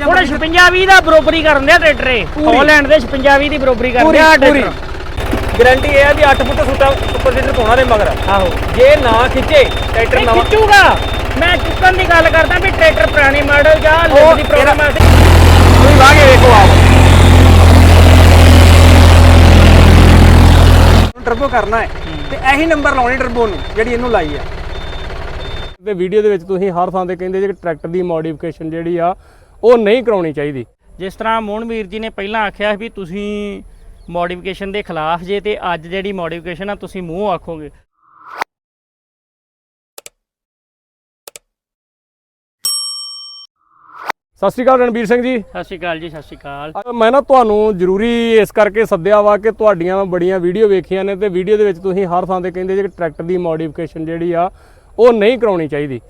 ਹੁਣ 56 20 ਦਾ ਬਰੋਬਰੀ ਕਰਨ ਦਿਆ ਟਰੈਕਟਰ ਇਹ। ਹਾਲੈਂਡ ਦੇ 56 20 ਦੀ ਬਰੋਬਰੀ ਕਰਨ ਪੂਰੀ ਦਿਆ ਪੂਰੀ ਟਰੈਕਟਰ। ਗਾਰੰਟੀ ਇਹ ਹੈ ਵੀ 8 ਫੁੱਟ ਸੁੱਟਾ ਉੱਪਰ ਦੇ ਪਾਉਣਾ ਦੇ ਮਗਰ। ਆਹੋ। ਜੇ ਨਾ ਖਿੱਚੇ ਟਰੈਕਟਰ ਨਵਾਂ। ਖਿੱਚੂਗਾ। ਮੈਂ ਚੁੱਕਣ ਦੀ ਗੱਲ ਕਰਦਾ ਵੀ ਟਰੈਕਟਰ ਪੁਰਾਣੇ ਮਾਡਲ ਜਾਂ ਲਿਫਟ ਦੀ ਪ੍ਰੋਬਲਮ ਆ ਤੁਸੀਂ ਲਾ ਕੇ ਵੇਖੋ ਆਪ। ਟਰਬੋ ਕਰਨਾ ਹੈ। ਤੇ ਇਹੀ ਨੰਬਰ ਲਾਉਣੇ ਟਰਬੋ ਨੂੰ ਜਿਹੜੀ ਇਹਨੂੰ ਲਾਈ ਹੈ ਤੇ ਵੀਡੀਓ ਦੇ ਵਿੱਚ ਤੁਸੀਂ ਹਰ ਥਾਂ ਤੇ ਕਹਿੰਦੇ ਜੇ ਟਰੈਕਟਰ ਦੀ ਮੋਡੀਫਿਕੇਸ਼ਨ ਜਿਹੜੀ ਆ ਉਹ ਨਹੀਂ ਕਰਾਉਣੀ ਚਾਹੀਦੀ। ਜਿਸ ਤਰ੍ਹਾਂ ਮੋਹਨਵੀਰ ਜੀ ਨੇ ਪਹਿਲਾਂ ਆਖਿਆ ਵੀ ਤੁਸੀਂ ਮੋਡੀਫਿਕੇਸ਼ਨ ਦੇ ਖਿਲਾਫ ਜੇ ਤੇ ਅੱਜ ਜਿਹੜੀ ਮੋਡੀਫਿਕੇਸ਼ਨ ਆ ਤੁਸੀਂ ਮੂੰਹ ਆਖੋਗੇ। ਸਤਿ ਸ਼੍ਰੀ ਅਕਾਲ ਰਣਬੀਰ ਸਿੰਘ ਜੀ। ਸਤਿ ਸ਼੍ਰੀ ਅਕਾਲ ਜੀ ਸਤਿ ਸ਼੍ਰੀ ਅਕਾਲ। ਮੈਂ ਨਾ ਤੁਹਾਨੂੰ ਜ਼ਰੂਰੀ ਇਸ ਕਰਕੇ ਸੱਦਿਆ ਵਾ ਕਿ ਤੁਹਾਡੀਆਂ ਬੜੀਆਂ ਵੀਡੀਓ ਵੇਖੀਆਂ ਨੇ ਤੇ ਵੀਡੀਓ ਦੇ ਵਿੱਚ ਤੁਸੀਂ ਹਰ ਥਾਂ ਤੇ ਕਹਿੰਦੇ ਜੇ ਕਿ ਟਰੈਕਟਰ ਦੀ ਮੋਡੀਫਿਕੇਸ਼ਨ ਜਿਹੜੀ ਆ ਉਹ ਨਹੀਂ ਕਰਾਉਣੀ ਚਾਹੀਦੀ।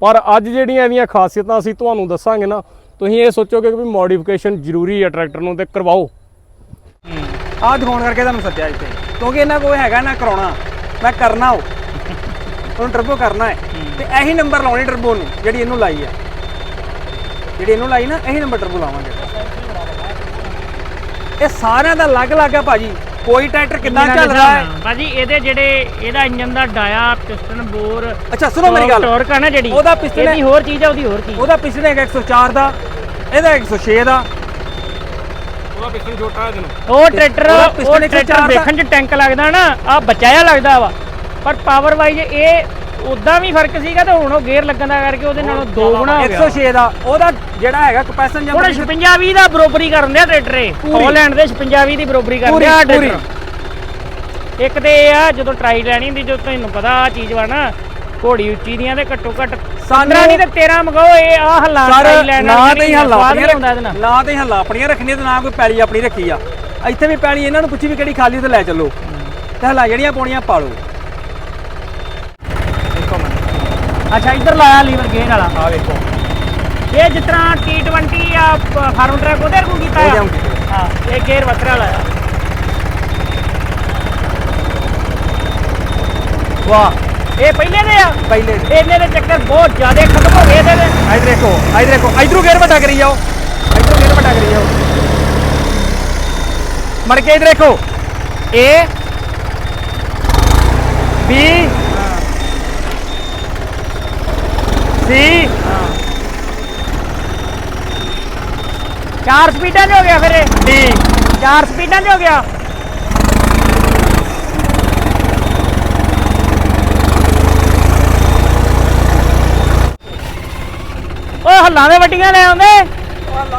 ਪਰ ਅੱਜ ਜਿਹੜੀਆਂ ਇਹਦੀਆਂ ਖਾਸੀਅਤਾਂ ਅਸੀਂ ਤੁਹਾਨੂੰ ਦੱਸਾਂਗੇ ਨਾ ਤੁਸੀਂ ਇਹ ਸੋਚੋਗੇ ਕਿ ਵੀ ਮੋਡੀਫਿਕੇਸ਼ਨ ਜ਼ਰੂਰੀ ਆ ਟਰੈਕਟਰ ਨੂੰ ਤੇ ਕਰਵਾਓ। ਆਹ ਦਿਖਾਉਣ ਕਰਕੇ ਤੁਹਾਨੂੰ ਸੱਦਿਆ ਇੱਥੇ। ਕਿਉਂਕਿ ਇਹਨਾਂ ਕੋਲ ਹੈਗਾ ਨਾ ਕਰਾਉਣਾ ਮੈਂ ਕਰਨਾ ਉਹ। ਉਹਨੂੰ ਟਰਬੋ ਕਰਨਾ ਹੈ। ਤੇ ਇਹੀ ਨੰਬਰ ਲਾਉਣੇ ਟਰਬੋ ਨੂੰ ਜਿਹੜੀ ਇਹਨੂੰ ਲਾਈ ਹੈ ਜਿਹੜੀ ਇਹਨੂੰ ਲਾਈ ਨਾ ਇਹੀ ਨੰਬਰ ਟਰਬੋ ਲਾਵਾਂਗੇ। ਇਹ ਸਾਰਿਆਂ ਦਾ ਅਲੱਗ-ਅਲੱਗ ਹੈ ਭਾਜੀ। ਕੋਈ ਟਰੈਕਟਰ ਕਿੰਨਾ ਚੱਲ ਰਿਹਾ ਹੈ? ਭਾਜੀ ਇਹਦੇ ਜਿਹੜੇ ਇਹਦਾ ਇੰਜਨ ਦਾ ਡਾਇਆ ਪਿਸਟਨ ਬੋਰ ਅੱਛਾ ਸੁਣੋ ਮੇਰੀ ਗੱਲ। ਟਾਰਕ ਆ ਨਾ ਜਿਹੜੀ। ਉਹਦਾ piston ਇਹਦੀ ਹੋਰ ਚੀਜ਼ ਆ ਉਹਦੀ ਹੋਰ ਚੀਜ਼। ਉਹਦਾ ਪਿਛਲੇ ਹੈਗਾ 104 ਦਾ ਇਹਦਾ 106 ਦਾ। ਉਹਦਾ ਪਿੱਛੇ ਛੋਟਾ ਜਨ ਉਹ ਟਰੈਕਟਰ ਉਹ ਟਰੈਕਟਰ ਚਾਰ ਦਾ- ਵੇਖਣ ਚ ਟੈਂਕ ਲੱਗਦਾ ਨਾ ਆ ਬਚਾਇਆ ਲੱਗਦਾ ਵਾ। ਪਰ ਪਾਵਰ ਵਾਈਜ਼ ਇਹ ਉਦਾਂ ਵੀ ਫ਼ਰਕ ਸੀਗਾ ਤੇ ਹੁਣ ਉਹ ਗੇਅਰ ਲੱਗਣ ਦਾ ਕਰਕੇ ਉਹਦੇ ਨਾਲੋਂ ਦੋ ਗੁਣਾ ਹੋ ਗਿਆ। 106 ਦਾ ਉਹਦਾ ਜਿਹੜਾ ਹੈਗਾ ਕਪੈਸਨ ਹੁਣ 56 20 ਦਾ ਬਰੋਬਰੀ ਕਰਨ ਦਿਆ ਟਰੈਕਟਰ ਇਹ। ਪੂਰੀ। ਹਾਲੈਂਡ ਦੇ 56 20 ਦੀ ਬਰੋਬਰੀ ਕਰਨ ਪੂਰੀ, ਦਿਆ। ਟਰੈਕਟਰ ਇੱਕ ਤੇ ਇਹ ਆ ਜਦੋਂ ਟਰਾਈ ਲੈਣੀ ਹੁੰਦੀ ਜਦੋਂ ਤੁਹਾਨੂੰ ਪਤਾ ਆ ਚੀਜ਼ ਵਾ ਨਾ ਘੋੜੀ ਉੱਚੀ ਦੀਆਂ ਤੇ ਘੱਟੋ ਘੱਟ 15 ਨਹੀਂ ਤੇ 13 ਮਗਾਓ ਇਹ ਆ ਹੱਲਾ ਸਰ ਟਰਾਈ ਲੈਣ ਨਾ ਤੇ ਹੀ ਹੱਲਾ ਆਪਣੀਆਂ ਆਉਂਦਾ ਇਹਦੇ ਨਾਲ। ਨਾ ਤੇ ਹੀ ਹੱਲਾ ਆਪਣੀਆਂ ਰੱਖਣੀਆਂ ਤੇ ਨਾ ਕੋਈ ਪੈਲੀ ਆਪਣੀ ਰੱਖੀ ਆ। ਇੱਥੇ ਵੀ ਪੈਲੀ ਇਹਨਾਂ ਨੂੰ ਪੁੱਛੀ ਵੀ ਕਿਹੜੀ ਖਾਲੀ ਤੇ ਲੈ ਚੱਲੋ। ਤੇ ਹੱਲਾ ਜਿਹੜੀਆਂ ਪਾਉਣੀਆਂ ਪਾ ਲਓ ਦੇਖੋ ਮੈਂ ਅੱਛਾ ਇੱਧਰ ਲਾਇਆ ਲੀਵਰ ਗੇਅਰ ਵਾਲਾ। ਆ ਵੇਖੋ। ਇਹ ਜਿਸ ਤਰ੍ਹਾਂ T20 ਆ ਫਾਰਮ ਟਰੈਕ ਉਹਦੇ ਵਰਗੂ ਕੀਤਾ ਉਹਦੇ ਆ ਵਾਂਗੂ ਕੀਤਾ। ਹਾਂ ਇਹ ਗੇਅਰ ਵੱਖਰਾ ਲਾਇਆ। ਵਾਹ ਇਹ ਪਹਿਲੇ ਦੇ ਆ? ਪਹਿਲੇ ਦੇ। ਇਹਨੇ ਦੇ ਚੱਕਰ ਬਹੁਤ ਜ਼ਿਆਦਾ ਖਤਮ ਹੋ ਗਏ ਇਹਦੇ ਦੇ। ਇਧਰ ਦੇਖੋ ਇਧਰ ਦੇਖੋ। ਇਧਰੋਂ ਗੇਰ ਵੱਡਾ ਕਰੀ ਜਾਓ। ਇਧਰੋਂ ਗੇਰ ਵੱਡਾ ਕਰੀ ਜਾਓ। ਮੜ ਕੇ ਇਧਰ ਦੇਖੋ। A B C ਚਾਰ ਸਪੀਡਾਂ 'ਚ ਹੋ ਗਿਆ ਫਿਰ ਇਹ। D ਚਾਰ ਸਪੀਡਾਂ 'ਚ ਹੋ ਗਿਆ। ਓਏ ਹੱਲਾਂ ਦੇ ਵੱਡੀਆਂ ਲੈ ਆਉਂਦੇ।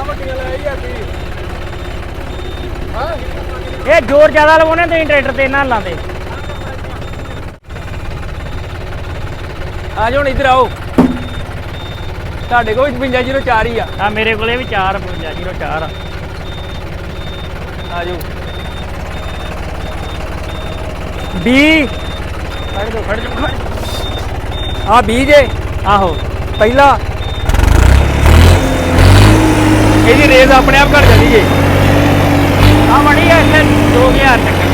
ਵੱਡੀਆਂ ਲੈ ਆਈ ਆ ਇਹ ਜ਼ੋਰ ਜ਼ਿਆਦਾ ਲਵਾਉਣੇ ਤੁਸੀਂ ਟਰੈਕਟਰ ਤੇ ਇਹਨਾਂ ਹੱਲਾਂ ਦੇ ਆ ਜਾਓ ਹੁਣ ਇੱਧਰ ਆਓ। ਤੁਹਾਡੇ ਕੋਲ 5504 ਹੀ ਆ। ਆ ਮੇਰੇ ਕੋਲੇ ਵੀ 4 5504 ਆ। ਆ ਜਾਓ B ਫੜ ਦੋ ਫੜ ਦੋ ਆ B ਜੇ। ਆਹੋ। ਪਹਿਲਾ। ਇਹਦੀ ਰੇਸ ਆਪਣੇ ਆਪ ਘਟ ਜਾਂਦੀ ਜੇ। ਆ ਬੜੀ ਐ ਇੱਥੇ। 2000 ਤੱਕ।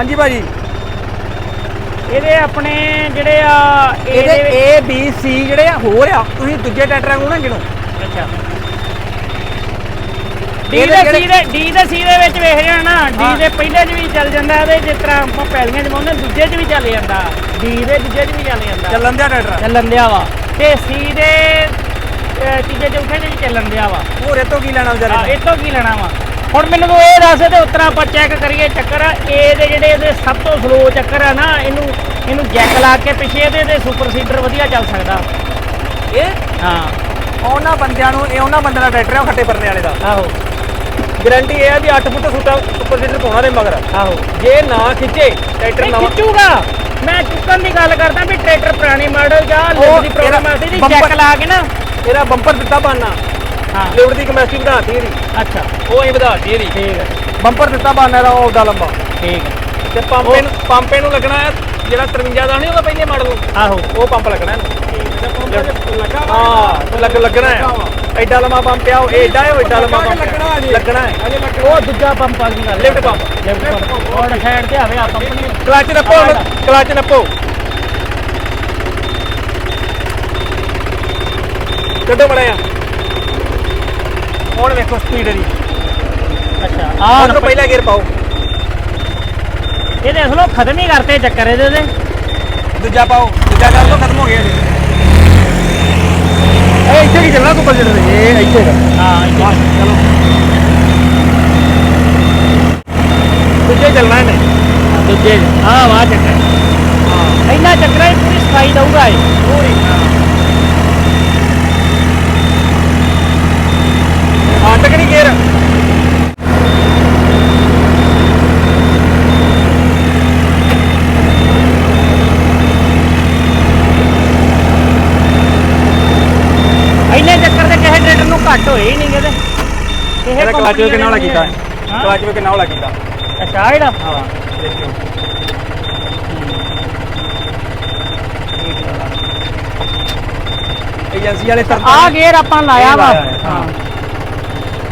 ਹਾਂਜੀ ਭਾਜੀ। ਇਹਦੇ ਆਪਣੇ ਜਿਹੜੇ ਆ A ਇਹਦੇ ਦੇ A B C ਜਿਹੜੇ ਆ ਹੋਰ ਆ। ਤੁਸੀਂ ਦੂਜੇ ਟਰੈਕਟਰਾਂ ਨੂੰ ਨਾ ਗਿਣੋ ਅੱਛਾ। ਡੀ ਇਹਦੇ ਦੇ ਜਿਹੜੇ- ਸੀ ਦੇ ਡੀ ਦੇ ਸੀ ਦੇ ਵਿੱਚ ਵੇਖ ਰਿਹਾ ਨਾ ਹਾਂ। ਡੀ ਦੇ ਪਹਿਲੇ 'ਚ ਵੀ ਚੱਲ ਜਾਂਦਾ ਇਹਦੇ ਜਿਸ ਤਰ੍ਹਾਂ ਆਪਾਂ ਪੈਲੀਆਂ 'ਚ ਪਾਉਂਦੇ ਦੂਜੇ 'ਚ ਵੀ ਚੱਲ ਜਾਂਦਾ। ਡੀ ਦੇ ਦੂਜੇ 'ਚ ਵੀ ਚੱਲ ਜਾਂਦਾ। ਚੱਲਣ ਦਿਆ ਟਰੈਕਟਰ ਚੱਲਣ ਦਿਆ ਵਾ। ਤੇ ਸੀ ਦੇ ਅਹ, ਤੀਜੇ ਚੌਥੇ 'ਚ ਵੀ ਚੱਲਣ ਦਿਆ ਵਾ। ਹੋਰ ਇਹ ਤੋਂ ਕੀ ਲੈਣਾ ਵਿਚਾਰੇ ਹਾਂ ਨੇ? ਇਹ ਤੋਂ ਕੀ ਲੈਣਾ ਵਾ? ਹੁਣ ਮੈਨੂੰ ਤੂੰ ਇਹ ਦੱਸ ਤੇ ਉਤਰਾ ਆਪਾਂ ਚੈੱਕ ਕਰੀਏ ਚੱਕਰ। ਏ ਦੇ ਜਿਹੜੇ ਇਹਦੇ ਸਭ ਤੋਂ ਸਲੋ ਚੱਕਰ ਆ ਨਾ ਇਹਨੂੰ ਇਹਨੂੰ ਜੈਕ ਲਾ ਕੇ ਪਿਛੇ ਇਹਦੇ ਤੇ ਸੁਪਰ ਸੀਡਰ ਵਧੀਆ ਚੱਲ ਸਕਦਾ। ਇਹ? ਹਾਂ। ਉਹਨਾਂ ਬੰਦਿਆਂ ਨੂੰ ਇਹ ਉਹਨਾਂ ਬੰਦਿਆਂ ਦਾ ਟਰੈਕਟਰ ਆ ਉਹ ਖੱਟੇ ਪਰਨੇ ਵਾਲੇ ਦਾ। ਆਹੋ। ਗਾਰੰਟੀ ਇਹ ਹੈ ਵੀ 8 ਫੁੱਟ ਸੁੱਟਾ ਸੁਪਰ ਸੀਡਰ ਪਾਉਣਾ ਦੇ ਮਗਰ। ਆਹੋ। ਜੇ ਨਾ ਖਿੱਚੇ ਟਰੈਕਟਰ ਨਹੀਂ ਨਵਾਂ ਖਿੱਚੂਗਾ। ਮੈਂ ਚੁੱਕਣ ਦੀ ਗੱਲ ਕਰਦਾ ਵੀ ਟਰੈਕਟਰ ਪੁਰਾਣੇ ਮਾਡਲ ਜਾਂ ਲਿਫਟ ਦੀ ਪ੍ਰੋਬਲਮ ਇਹਦਾ ਆਦੀ ਜੀ ਬੰਪਰ- ਚੈੱਕ ਲਾ ਕੇ ਨਾ। ਇਹਦਾ ਬੰਪਰ ਦਿੱਤਾ ਬਾਨਾ ਹਾਂ। ਲਿਫਟ ਦੀ ਕਪੈਸਿਟੀ ਵਧਾਤੀ ਇਹਦੀ। ਅੱਛਾ। ਉਹ ਹੀ ਵਧਾਤੀ ਇਹਦੀ। ਠੀਕ ਹੈ। ਬੰਪਰ ਦਿੱਤਾ ਬਾਨਾ ਇਹਦਾ ਉਹ ਉਹਦਾ ਲੰਬਾ। ਠੀਕ ਹੈ। ਤੇ ਪੰਪੇ ਨੂੰ ਪੰਪੇ ਨੂੰ ਲੱਗਣਾ ਹੈ ਜਿਹੜਾ 53 ਦਾ ਨਹੀਂ ਉਹਦਾ ਪਹਿਲੇ ਮਾਡਲ ਆਹੋ। ਉਹ ਪੰਪ ਲੱਗਣਾ ਇਹਨੂੰ। ਹਾਂ ਲੱਗ ਲੱਗਣਾ ਹੈ। ਐਡਾ ਲੰਮਾ ਪੰਪ ਆ ਉਹ ਐਡਾ ਹੈ ਉਹ ਐਡਾ ਲੰਮਾ ਪੰਪ। ਲੱਗਣਾ ਹੈ। ਉਹ ਦੂਜਾ ਪੰਪ ਆ ਦੀ ਗੱਲ ਲਿਫਟ ਪੰਪ। Lift pump. ਔਰ ਸਾਈਡ ਤੇ ਆਵੇ ਆ ਕੰਪਨੀ ਕਲਚ ਨੱਪੋ ਕਲਚ ਨੱਪੋ। ਕੱਢੋ ਮੜਿਆ। ਹੁਣ ਵੇਖੋ ਸਪੀਡ ਦੀ। ਅੱਛਾ। ਆਹ ਤੋਂ ਪਹਿਲਾ ਗੇਅਰ ਪਾਓ। ਇਹਦੇ ਅਸਲੋਂ ਖਤਮ ਹੀ ਕਰਤੇ ਚੱਕਰ ਇਹਦੇ ਦੇ ਦੂਜਾ ਪਾਓ। ਦੂਜਾ ਕਰ ਲਓ ਖਤਮ ਹੋ ਗਿਆ ਜੀ ਇਹ ਇੱਥੇ ਕੀ ਚੱਲਣਾ ਤੂੰ ਬਜਟ ਦੇ ਇਹ ਇੱਥੇ ਹਾਂ ਬਸ ਚਲੋ। ਦੂਜੇ ਚੱਲਣਾ ਇਹਨੇ। ਦੂਜੇ ਆਹ ਵਾਹ ਚੱਕਰ। ਹਾਂ। ਇੰਨਾ ਚੱਕਰਾਂ ਹੀ ਪੂਰੀ ਸਫ਼ਾਈ ਦਊਗਾ ਇਹ। ਪੂਰੀ ਹਾਂ ਟਕਣੀ ਗੇਅਰ ਇੰਨੇ ਚੱਕਰ ਤੇ ਕਿਸੇ ਟਰੈਕਟਰ ਨੂੰ ਘੱਟ ਹੋਏ ਹੀ ਨਹੀਂ ਕਿਤੇ ਇਹਦਾ ਕਲਚ ਕਿੰਨਾ ਵਾਲਾ ਦੇ ਕੀਤਾ? ਕਲਚ ਕਿੰਨਾ ਵਾਲਾ ਕੀਤਾ? ਅੱਛਾ ਜਿਹੜਾ? ਹਾਂ ਦੇਖਿਓ ਏਜੰਸੀ ਵਾਲੇ ਤਰ ਆ ਗੇਅਰ ਆਪਾਂ ਲਾਇਆ ਵਾ। ਹਾਂ।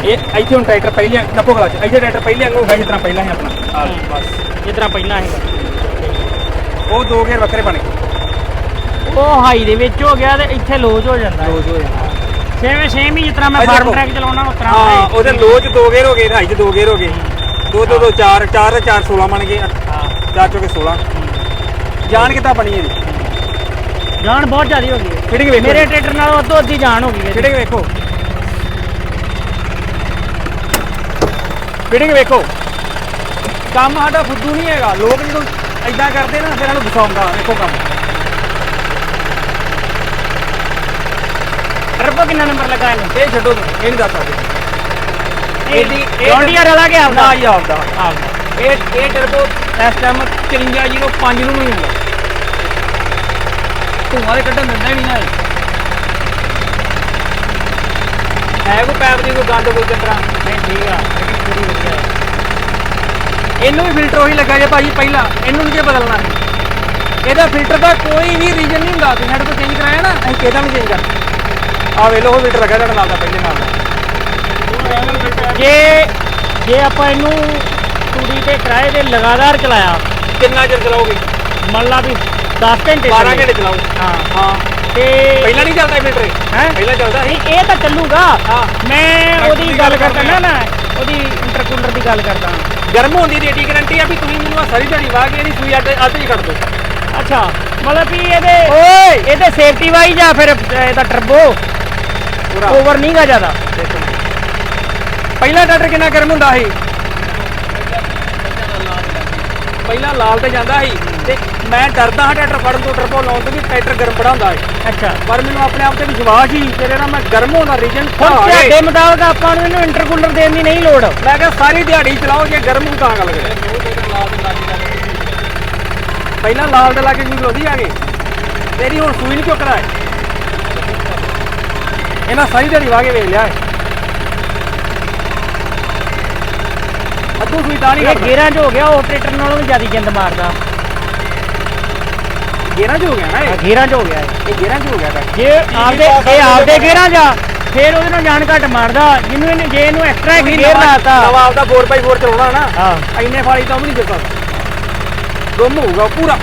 ਇਹ ਇੱਥੇ ਹੁਣ ਟਰੈਕਟਰ ਪਹਿਲੇ ਨੱਪੋ ਕਲਚ ਇੱਥੇ ਟਰੈਕਟਰ ਪਹਿਲੇ ਵਾਂਗੂ ਹੈ ਜਿਸ ਤਰ੍ਹਾਂ ਪਹਿਲਾਂ ਹੈ ਆਪਣਾ। ਆ ਲਓ, ਬਸ। ਜਿਸ ਤਰ੍ਹਾਂ ਪਹਿਲਾਂ ਹੈਗਾ ਉਹ ਦੋ ਗੇਅਰ ਵੱਖਰੇ ਬਣ। ਗਏ ਉਹ ਹਾਈ ਦੇ ਵਿੱਚ ਹੋ ਗਿਆ ਤੇ ਇੱਥੇ ਲੋਜ ਹੋ ਜਾਂਦਾ। ਲੋਜ ਹੋ ਜਾਂਦਾ। ਸੇਮ ਸੇਮ ਹੀ ਜਿਸ ਤਰ੍ਹਾਂ ਮੈਂ ਇਹ ਫਾਰਮ ਦੇਖੋ। ਟਰੈਕ ਚਲਾਉਣਾ ਉਸ ਤਰ੍ਹਾਂ ਹਾਂ ਇਹ- ਉਹਦੇ ਲੋਜ ਦੋ ਗੇਅਰ ਹੋ ਗਏ ਹਾਈ ਚ ਦੋ ਗੇਅਰ ਹੋ ਗਏ। ਦੋ ਦੋ ਦੋ ਚਾਰ ਚਾਰ ਚਾਰ 16 ਬਣ ਗਏ। ਹਾਂ। ਚਾਰ ਚੋਕੇ 16 ਜਾਨ ਕਿੱਦਾਂ ਬਣੀ ਇਹਦੀ? ਜਾਨ ਬਹੁਤ ਜ਼ਿਆਦਾ ਹੋ ਗਈ। ਫਿਟਿੰਗ ਵੇਖੋ। ਮੇਰੇ ਟਰੈਕਟਰ ਨਾਲੋਂ ਅੱਧੋ ਅੱਧੀ ਜਾਨ ਹੋ ਗਈ ਫਿਟਿੰਗ ਵੇਖੋ। ਫਿਟਿੰਗ ਵੇਖੋ। ਕੰਮ ਸਾਡਾ ਫੁੱਦੂ ਨਹੀਂ ਹੈਗਾ। ਲੋਕ ਜਦੋਂ ਐਦਾਂ ਕਰਦੇ ਨਾ ਫਿਰ ਇਹਨਾਂ ਨੂੰ ਗੁੱਸਾ ਵੇਖੋ ਕੰਮ। ਟਰਬੋ ਕਿੰਨਾ ਨੰਬਰ ਲੱਗਾ ਇਹਨੂੰ? ਇਹ ਛੱਡੋ ਤੁਸੀਂ, ਇਹ ਨਹੀਂ ਦੱਸ ਸਕਦੇ। ਇਹਦੀ- ਇਹ- ਜੌਂਡੀਅਰ ਵਾਲਾ ਨਾ ਆਪਦਾ ਹੀ ਆਪਦਾ ਇਹ ਇਹ ਟਰਬੋ ਇਸ ਟਾਈਮ 5305 ਨੂੰ ਨਹੀਂ ਹੁੰਦਾ ਧੂਆਂ ਦੇ ਕੱਢਣ ਦਿੰਦਾ ਹੀ ਨਹੀਂ ਨਾ ਇਹ। ਹੈ ਕੋਈ ਪੈਪ ਦੀ ਕੋਈ ਗੰਦ ਕੋਈ ਚੱਕਰਾਂ? ਨਹੀਂ ਠੀਕ ਆ। ਲੇਕਿਨ ਪੂਰੀ ਵਧੀਆ ਹੈ। ਇਹਨੂੰ ਵੀ ਫਿਲਟਰ ਉਹੀ ਲੱਗਾ ਜੇ ਭਾਜੀ ਪਹਿਲਾਂ। ਇਹਨੂੰ ਨਹੀਂ ਜੇ ਬਦਲਣਾ। ਇਹਦਾ ਫਿਲਟਰ ਦਾ ਕੋਈ ਵੀ ਰੀਜਨ ਨਹੀਂ ਹੁੰਦਾ। ਤੁਸੀਂ ਸਾਡੇ ਤੋਂ ਚੇਂਜ ਕਰਾਇਆ ਨਾ ਅਸੀਂ ਕਿਹਦਾ ਵੀ ਚੇਂਜ ਕਰ ਆ ਲਓ ਉਹ ਫਿਲਟਰ ਲੱਗਾ ਤੁਹਾਡਾ ਨਾਲ ਦਾ ਪਹਿਲੇ ਨਾਲ ਦਾ। ਜੇ ਜੇ ਆਪਾਂ ਇਹਨੂੰ ਤੂੜੀ ਤੇ ਕਿਰਾਏ ਦੇ ਲਗਾਤਾਰ ਚਲਾਇਆ ਕਿੰਨਾ ਚਿਰ ਚਲਾਓਗੇ? ਮੰਨ ਲਾ ਵੀ 10 ਘੰਟੇ 12 ਚੱਲੇ। ਘੰਟੇ ਚਲਾਓ। ਹਾਂ। ਹਾਂ। ਤੇ ਪਹਿਲਾਂ ਨਹੀਂ ਚੱਲਦਾ ਇਹ? ਹੈਂ? ਪਹਿਲਾਂ ਚੱਲਦਾ ਸੀ? ਨਹੀਂ ਇਹ ਤਾਂ ਚੱਲੂਗਾ। ਹਾਂ। ਮੈਂ ਉਹਦੀ ਗੱਲ ਕਰਦਾ ਨਾ ਨਾ ਉਹਦੀ ਇੰਟਰਕੂਲਰ ਦੀ ਗੱਲ ਕਰਦਾ ਗਰਮ ਹੋਣ ਦੀ ਏਡੀ ਗਾਰੰਟੀ ਆ ਵੀ ਤੁਸੀਂ ਮੈਨੂੰ ਆਹ ਸਾਰੀ ਦਿਹਾੜੀ ਵਾਹ ਕੇ ਇਹਦੀ ਸੂਈ ਅੱਧ ਅੱਧ ਹੀ ਕੱਢ ਦਿਓ। ਅੱਛਾ ਮਤਲਬ ਵੀ ਇਹਦੇ ਓਏ! ਇਹਦੇ ਸੇਫਟੀ ਵਾਈ ਜਾਂ ਫਿਰ ਇਹਦਾ ਟਰਬੋ ਪੂਰਾ। ਓਵਰ ਨਹੀਂਗਾ ਜ਼ਿਆਦਾ। ਦੇਖੋ ਪਹਿਲਾ ਟਰੈਕਟਰ ਕਿੰਨਾ ਗਰਮ ਹੁੰਦਾ ਸੀ? ਪਹਿਲਾਂ ਲਾਲ ਤੇ ਜਾਂਦਾ ਸੀ। ਤੇ ਮੈਂ ਡਰਦਾ ਹਾਂ ਟਰੈਕਟਰ ਫੜਨ ਤੋਂ ਟਰਬੋ ਲਾਉਣ ਤੋਂ ਵੀ ਟਰੈਕਟਰ ਗਰਮ ਹੁੰਦਾ ਸੀ ਅੱਛਾ। ਪਰ ਮੈਨੂੰ ਆਪਣੇ ਆਪ ਤੇ ਵਿਸ਼ਵਾਸ ਸੀ ਤੇਰੇ ਨਾਲ ਮੈਂ ਗਰਮ ਹੋਣ ਦਾ ਰੀਜਨ ਹੁਣ ਤੁਹਾਡੇ ਮੁਤਾਬਕ ਆਪਾਂ ਨੂੰ ਇਹਨੂੰ ਇੰਟਰਕੂਲਰ ਦੇਣ ਦੀ ਨਹੀਂ ਲੋੜ। ਮੈਂ ਕਿਹਾ ਸਾਰੀ ਦਿਹਾੜੀ ਚਲਾਓ ਜੇ ਗਰਮ ਨੂੰ ਤਾਂ ਗੱਲ ਕਰੇ ਪਹਿਲਾਂ ਲਾਲ ਦੇ ਲਾਗੇ ਕੀ ਲੋਦੀ ਆ ਗਏ ਤੇਰੀ ਹੁਣ ਸੂਈ ਨਹੀਂ ਕਿਉਂ ਕਰਾਏ ਇਹਨਾਂ ਸਾਰੀ ਦਿਹਾੜੀ ਵਾਗੇ ਵੇਖ ਲਿਆ ਹੈ। ਅੱਧੂ ਸੂਈ ਤਾਂ ਨਹੀਂ ਇਹ ਗੇਰਾਂ 'ਚ ਹੋ ਗਿਆ ਆਪਰੇਟਰ ਨਾਲੋਂ ਵੀ ਜ਼ਿਆਦਾ ਜਿੰਦ ਮਾਰਦਾ। ਗੇਰਾਂ ਚ ਹੋ ਗਿਆ ਨਾ ਇਹ? ਗੇਰਾਂ 'ਚ ਹੋ ਗਿਆ ਇਹ। ਇਹ ਗੇਰਾਂ ਚ ਹੋ ਗਿਆ ਤਾਂ। ਜੇ ਆਪਦੇ ਇਹ ਆਪਦੇ ਗੇਰਾਂ 'ਚ ਆ, ਫਿਰ ਉਹਦੇ ਨਾਲ ਜਾਨ ਘੱਟ ਮਾਰਦਾ। ਜਿਹਨੂੰ ਇਹਨੇ ਜੇ ਇਹਨੂੰ ਐਕਸਟਰਾ ਇੱਕ ਗੇਅਰ ਲਾਤਾ। ਨਵਾਂ ਆਪਦਾ 4x4 ਚਲਾਉਣਾ ਨਾ ਹਾਂ। ਇੰਨੇ ਫਾਲੀ ਤਾਂ ਉਹ ਵੀ ਨਹੀਂ ਦੇ ਸਕਦਾ ਗੁੰਮ ਹੋਊਗਾ ਪੂਰਾ।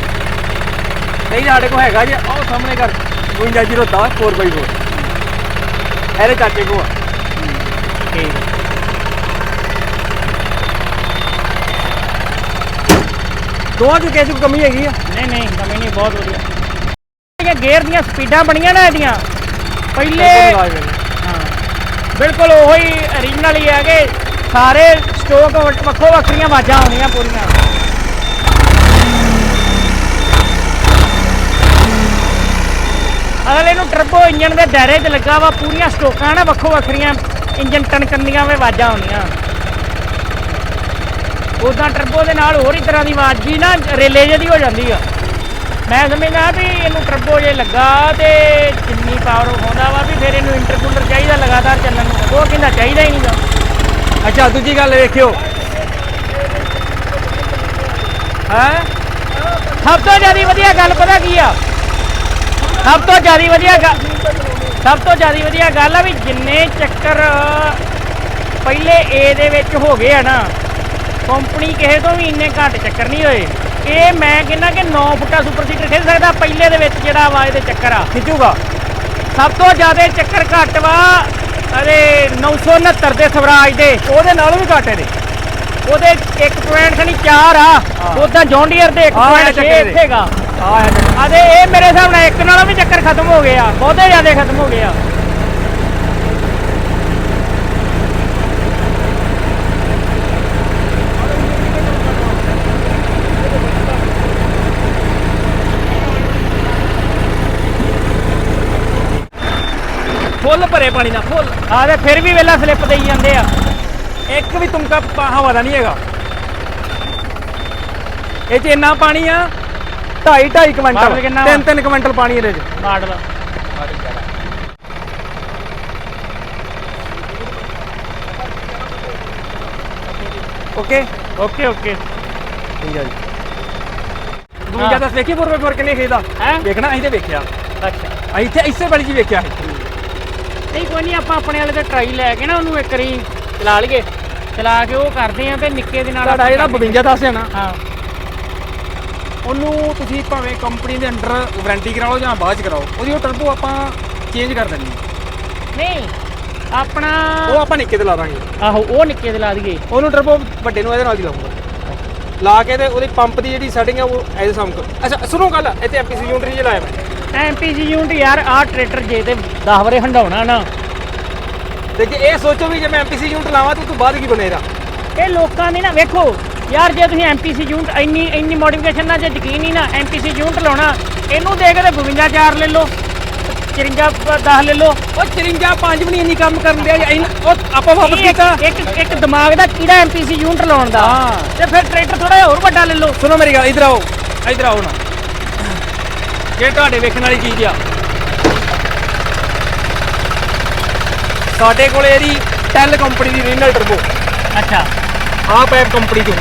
ਨਹੀਂ ਸਾਡੇ ਕੋਲ ਹੈਗਾ ਜੇ। ਆਹ ਸਾਹਮਣੇ ਕਰ। 5210 4x4 ਇਹਦੇ ਚਾਚੇ ਕੋ ਆ। ਠੀਕ ਹੈ। ਦੋਵਾਂ ਚ ਕਿਸੇ ਚ ਕਮੀ ਹੈਗੀ ਆ। ਨਹੀਂ ਨਹੀਂ ਕਮੀ ਨਹੀਂ ਬਹੁਤ ਵਧੀਆ। ਇਹ ਗੇਅਰ ਦੀਆਂ ਸਪੀਡਾਂ ਬਣੀਆਂ ਨਾ ਇਹਦੀਆਂ ਪਹਿਲੇ ਹਾਂ ਬਿਲਕੁਲ ਉਹੀ origignal ਹੀ ਹੈਗੇ ਸਾਰੇ ਸਟੋਕ ਵੱਖੋ ਵੱਖਰੀਆਂ ਆਵਾਜ਼ਾਂ ਆਉਣੀਆਂ ਪੂਰੀਆਂ। ਅਗਲੇ ਨੂੰ ਟਰਬੋ ਇੰਜਨ ਦੇ ਦਾਇਰੇ 'ਚ ਲੱਗਾ ਵਾ ਪੂਰੀਆਂ ਸਟੋਕਾਂ ਨਾ ਵੱਖੋ ਵੱਖਰੀਆਂ ਇੰਜਨ ਟਣਕਣ ਦੀਆਂ ਵੀ ਆਵਾਜ਼ਾਂ ਆਉਣੀਆਂ ਉਦਾਂ ਟਰਬੋ ਦੇ ਨਾਲ ਹੋਰ ਹੀ ਤਰ੍ਹਾਂ ਦੀ ਆਵਾਜ਼ ਜੀ ਨਾ ਰੇਲੇ ਜਿਹੀ ਹੋ ਜਾਂਦੀ ਆ। ਮੈਂ ਸਮਝਦਾ ਵੀ ਇਹਨੂੰ ਟਰਬੋ ਜੇ ਲੱਗਾ ਤੇ ਜਿੰਨੀ ਪਾਵਰ ਹੋਦਾ ਵਾ ਵੀ ਫਿਰ ਇਹਨੂੰ ਇੰਟਰਕੂਲਰ ਚਾਹੀਦਾ ਲਗਾਤਾਰ ਚੱਲਣ ਨੂੰ। ਉਹ ਕਹਿੰਦਾ ਚਾਹੀਦਾ ਹੀ ਨਹੀਂਗਾ ਅੱਛਾ ਦੂਜੀ ਗੱਲ ਵੇਖਿਓ। ਹੈ? ਸਭ ਤੋਂ ਜ਼ਿਆਦਾ ਵਧੀਆ ਗੱਲ ਪਤਾ ਕੀ ਆ? ਸਭ ਤੋਂ ਜ਼ਿਆਦਾ ਵਧੀਆ ਗੱਲ ਸਭ ਤੋਂ ਜ਼ਿਆਦਾ ਵਧੀਆ ਗੱਲ ਆ ਵੀ ਜਿੰਨੇ ਚੱਕਰ ਪਹਿਲੇ ਏ ਦੇ ਵਿੱਚ ਹੋ ਗਏ ਆ ਨਾ ਕੰਪਨੀ ਕਿਸੇ ਤੋਂ ਵੀ ਇੰਨੇ ਘੱਟ ਚੱਕਰ ਨਹੀਂ ਹੋਏ। ਇਹ ਮੈਂ ਕਹਿੰਦਾ ਕਿ 9 ਫੁੱਟਾ ਸੁਪਰ ਸੀਟਰ ਖੇਡ ਸਕਦਾ ਪਹਿਲੇ ਦੇ ਵਿੱਚ ਜਿਹੜਾ ਆਵਾਜ਼ ਦੇ ਚੱਕਰ ਆ। ਖਿੱਚੂਗਾ। ਸਭ ਤੋਂ ਜ਼ਿਆਦਾ ਚੱਕਰ ਘੱਟ ਵਾ ਅਰੇ 969 ਦੇ ਸਵਰਾਜ ਦੇ। ਉਹਦੇ ਨਾਲੋਂ ਵੀ ਘਾਟੇ ਨੇ ਉਹਦੇ 1.4 ਖਣੀ 4 ਆ ਉਦਾਂ ਜੌਂਡੀਅਰ ਦੇ ਆਹ ਆ 1.6 ਚੱਕਰ ਦੇ। ਇੱਥੇਗਾ ਆ ਆ ਆਦੇ ਇਹ ਮੇਰੇ ਹਿਸਾਬ ਨਾਲ ਇੱਕ ਨਾਲੋਂ ਵੀ ਚੱਕਰ ਖਤਮ ਹੋ ਗਿਆ ਬਹੁਤੇ ਜ਼ਿਆਦਾ ਖਤਮ ਹੋ ਗਿਆ। ਫੁੱਲ ਭਰੇ ਪਾਣੀ ਨਾਲ ਫੁੱਲ। ਆਦੇ ਫਿਰ ਵੀ ਵੇਲਾ ਸਲਿੱਪ ਦੇਈ ਜਾਂਦੇ ਆ। ਇੱਕ ਵੀ ਤੁਮਕਾ ਹਵਾ ਦਾ ਨਹੀਂ ਹੈਗਾ। ਇਹ ਚ ਇੰਨਾ ਪਾਣੀ ਆ 2.5 2.5 ਕੁਇੰਟਲ। ਮਾਡਲ ਕਿੰਨਾ ਵਾ? 3 3 ਕੁਇੰਟਲ ਪਾਣੀ ਇਹਦੇ ਚ। ਮਾਡਲ। ਓਕੇ? Okay okay. ਠੀਕ ਹੈ ਜੀ। ਦੂਜਾ ਤਾਂ ਵੇਖੀ ਪੁਰ ਪੁਰ ਕਿੰਨੇ ਖੇਦਾ ਹੈ? ਵੇਖਣਾ ਅਸੀਂ ਤੇ ਵੇਖਿਆ। ਅੱਛਾ। ਅਸੀਂ ਇੱਥੇ ਇਸੇ ਵਾਲੀ ਜੀ ਵੇਖਿਆ ਨਹੀਂ ਕੋਈ ਨਹੀਂ ਆਪਾਂ ਆਪਣੇ ਵਾਲੇ ਤੇ ਟਰਾਈ ਲੈ ਕੇ ਨਾ ਉਹਨੂੰ ਇੱਕ ਵਾਰੀ ਚਲਾ ਲਈਏ। ਚਲਾ ਕੇ ਉਹ ਕਰਦੇ ਆ ਤੇ ਨਿੱਕੇ ਦੇ ਨਾਲ ਤੁਹਾਡਾ ਜਿਹੜਾ ਕਰਦੇ 52 ਦੱਸ ਹੈ ਨਾ ਹਾਂ। ਉਹਨੂੰ ਤੁਸੀਂ ਭਾਵੇਂ ਕੰਪਨੀ ਦੇ ਅੰਡਰ ਵਾਰੰਟੀ ਕਰਾ ਲਓ ਜਾਂ ਬਾਅਦ ਚ ਕਰਾਓ ਉਹਦੀ ਉਹ ਟਰਬੋ ਆਪਾਂ ਚੇਂਜ ਕਰ ਦੇਣੀ ਹੈ। ਨਹੀਂ ਆਪਣਾ ਉਹ ਆਪਾਂ ਨਿੱਕੇ ਤੇ ਲਾ ਦਾਂਗੇ। ਆਹੋ ਉਹ ਨਿੱਕੇ ਦੇ ਲਾ ਦਈਏ। ਉਹਨੂੰ ਟਰਬੋ ਵੱਡੇ ਨੂੰ ਇਹਦੇ ਨਾਲ ਦੀ ਲਾਉਂਗਾ। ਲਾ ਕੇ ਤੇ ਉਹਦੀ ਪੰਪ ਦੀ ਜਿਹੜੀ ਸੈਟਿੰਗ ਆ ਉਹ ਐਜ਼ ਸਮ ਅੱਛਾ ਸੁਣੋ ਗੱਲ ਇੱਥੇ ਐਮਪੀਸੀ ਯੂਨਿਟ ਜੀ ਲਾਇਆ ਮੈਂ। ਐਮਪੀਜੀ ਯੂਨਿਟ ਯਾਰ ਆਹ ਟਰੈਕਟਰ ਜੇ ਤੇ 10 ਵਾਰੇ ਹੰਡਾਉਣਾ ਨਾ। ਤੇ ਜੇ ਇਹ ਸੋਚੋ ਵੀ ਜੇ ਮੈਂ ਐਮਪੀਸੀ ਯੂਨਿਟ ਲਾਵਾਂ ਤਾਂ ਤੂੰ ਬਾਅਦ ਕੀ ਬਣੇਗਾ? ਇਹ ਲੋਕਾਂ ਦੀ ਨਾ ਵੇਖੋ ਯਾਰ ਜੇ ਤੁਸੀਂ ਐਮਪੀਸੀ ਯੂਨਿਟ ਇੰਨੀ ਇੰਨੀ ਮੋਡੀਫਿਕੇਸ਼ਨ ਨਾਲ ਜੇ ਯਕੀਨ ਹੀ ਨਾ ਐਮਪੀਸੀ ਯੂਨਿਟ ਲਾਉਣਾ ਇਹਨੂੰ ਦੇ ਕੇ ਤੇ 52 4 ਲੈ ਲਓ 54 10 ਲੈ ਲਓ। ਉਹ 54 ਪੰਜ ਵੀ ਨਹੀਂ ਇੰਨੀ ਕੰਮ ਕਰਨ ਦਿਆ ਉਹ ਆਪਾਂ ਵਾਪਸ ਇਹ ਕੀਤਾ। ਇੱਕ ਇੱਕ ਇੱਕ ਦਿਮਾਗ ਦਾ ਕੀੜਾ ਐਮਪੀਸੀ ਯੂਨਿਟ ਲਾਉਣ ਦਾ। ਹਾਂ। ਤੇ ਫਿਰ ਟਰੈਕਟਰ ਥੋੜਾ ਜਿਹਾ ਹੋਰ ਵੱਡਾ ਲੈ ਲਓ। ਸੁਣੋ ਮੇਰੀ ਗੱਲ ਇਧਰ ਆਓ ਇਧਰ ਆਓ ਨਾ। ਜੇ ਤੁਹਾਡੇ ਵੇਖਣ ਵਾਲੀ ਚੀਜ਼ ਆ। ਸਾਡੇ ਕੋਲੇ ਇਹਦੀ ਟੈਲ ਕੰਪਨੀ ਦੀ ਰੀਨਲ ਟਰਬੋ ਅੱਛਾ। ਆਹ ਪੈਪ ਕੰਪਨੀ ਚੋਂ।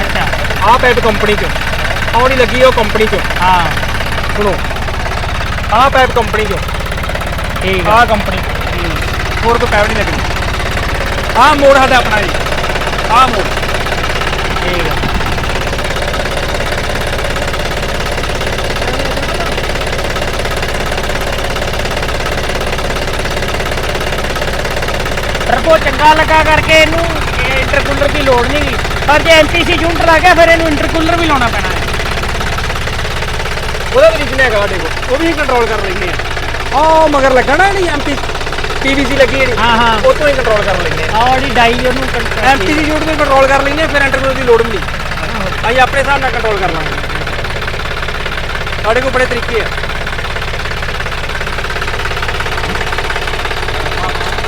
ਅੱਛਾ। ਆਹ ਪੈਪ ਕੰਪਨੀ ਚੋਂ। ਆਉਣੀ ਲੱਗੀ ਉਹ ਕੰਪਨੀ ਚੋਂ। ਹਾਂ। ਸੁਣੋ। ਆਹ ਪੈਪ ਕੰਪਨੀ ਚੋਂ। ਠੀਕ ਆ। ਆਹ ਕੰਪਨੀ ਹੋਰ ਕੋਈ ਪੈਪ ਨਹੀਂ ਲੱਗਣੀ ਆਹ ਮੋੜ ਸਾਡਾ ਆਪਣਾ ਜੀ। ਆਹ ਮੋੜ। ਠੀਕ ਆ। ਟਰਬੋ ਚੰਗਾ ਲੱਗਾ ਕਰਕੇ ਇਹਨੂੰ ਇੰਟਰਕੂਲਰ ਦੀ ਲੋੜ ਨਹੀਂ ਗੀ। ਪਰ ਜੇ ਐਮਪੀਸੀ ਯੂਨਿਟ ਲੱਗ ਗਿਆ ਫਿਰ ਇਹਨੂੰ ਇੰਟਰਕੂਲਰ ਵੀ ਲਾਉਣਾ ਪੈਣਾ ਹੈ। ਉਹਦਾ ਵੀ ਰਿਜਨ ਹੈਗਾ ਸਾਡੇ ਕੋਲ। ਉਹ ਵੀ ਕੰਟਰੋਲ ਕਰ ਲੈਂਦੇ ਆ ਆਹ ਮਗਰ ਲੱਗਾ ਨਾ ਨਹੀਂ ਐਮਪੀ ਪੀਵੀਸੀ ਲੱਗੀ ਜਿਹੜੀ ਹਾਂ, ਹਾਂ। ਉਹ ਤੋਂ ਹੀ ਕੰਟਰੋਲ ਕਰ ਲੈਂਦੇ ਆ ਆਹ ਵਾਲੀ ਡਾਈ ਉਹਨੂੰ ਐਮਪੀਸੀ ਯੂਨਿਟ ਨੂੰ ਕੰਟਰੋਲ ਕਰ ਲੈਂਦੇ ਆ ਫਿਰ ਇੰਟਰਵਿਊ ਦੀ ਲੋੜ ਵੀ ਨਹੀਂ ਅਸੀਂ ਆਪਣੇ ਹਿਸਾਬ ਨਾਲ ਕੰਟਰੋਲ ਕਰ ਲਾਂਗੇ। ਸਾਡੇ ਕੋਲ ਬੜੇ ਤਰੀਕੇ ਆ।